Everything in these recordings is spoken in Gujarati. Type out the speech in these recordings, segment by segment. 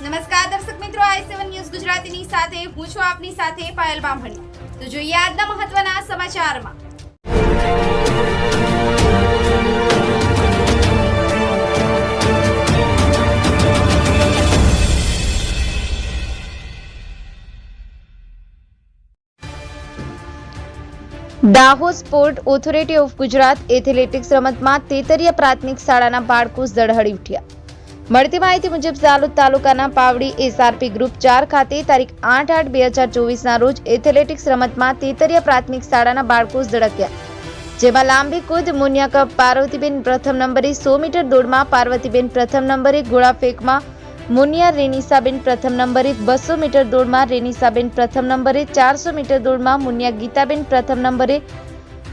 નમસ્કાર દર્શક મિત્રો, આઈ સેવન ન્યૂઝ ગુજરાતીની સાથે, હું છું આપની સાથે પાયલ બામણી. તો જોઈએ આજના મહત્વના સમાચારમાં. Dahod sport authority of Gujarat athletics રમતમાં તેતરિયા પ્રાથમિક શાળાના બાળકો ઝળહળી ઉઠ્યા. મળતી માહિતી મુજબ ઝાલોદ તાલુકાના પાવડી એસઆરપી ગ્રુપ ચાર ખાતે તારીખ આઠ આઠ બે હજાર ચોવીસના રોજ એથ્લેટિક્સ રમતમાં તેતરિયા પ્રાથમિક શાળાના બાળકો ઝડક્યા જેમાં લાંબી કૂદ મુનિયા કપ પાર્વતીબેન પ્રથમ નંબરે સો મીટર દોડમાં, પાર્વતીબેન પ્રથમ નંબરે ગોળા ફેંકમાં, મુનિયા રેનિસાબેન પ્રથમ નંબરે બસો મીટર દોડમાં, રેનિસાબેન પ્રથમ નંબરે ચારસો મીટર દોડમાં, મુનિયા ગીતાબેન પ્રથમ નંબરે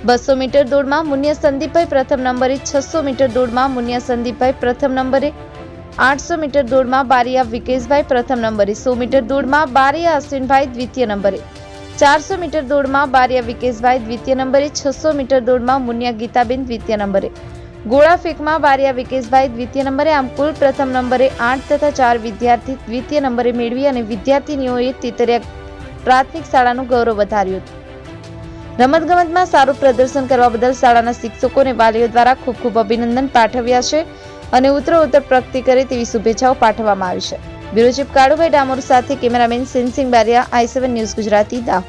બસો મીટર દોડમાં, મુનિયા સંદીપભાઈ પ્રથમ નંબરે છસો મીટર દોડમાં, મુનિયા સંદીપભાઈ પ્રથમ નંબરે આઠસો મીટર દોડમાં બારિયા વિકેશભાઈ પ્રથમ નંબરે, સો મીટર દોડમાં બારિયા અશ્વિનભાઈ દ્વિતીય નંબરે, ચારસો મીટર દોડમાં બારિયા વિકેશભાઈ દ્વિતીય નંબરે, છસો મીટર દોડમાં મુનિયા ગીતાબેન દ્વિતીય નંબરે. ગોળા ફેંકમાં બારિયા વિકેશભાઈ દ્વિતીય નંબરે, આમ કુલ પ્રથમ નંબરે આઠ તથા ચાર વિદ્યાર્થી દ્વિતીય નંબરે મેળવી અને વિદ્યાર્થીનીઓએ તિતરિયા પ્રાથમિક શાળાનું ગૌરવ વધાર્યું હતું. રમતગમતમાં સારું પ્રદર્શન કરવા બદલ શાળાના શિક્ષકો અને વાલીઓ દ્વારા ખૂબ ખૂબ અભિનંદન પાઠવ્યા છે અને ઉત્તરોત્તર પ્રગતિ કરે તેવી શુભેચ્છાઓ પાઠવવામાં આવી છે. બ્યુરો કાળુભાઈ ડામોર સાથે cameraman Sinsing Bariya, I news Gujarati, Dahod.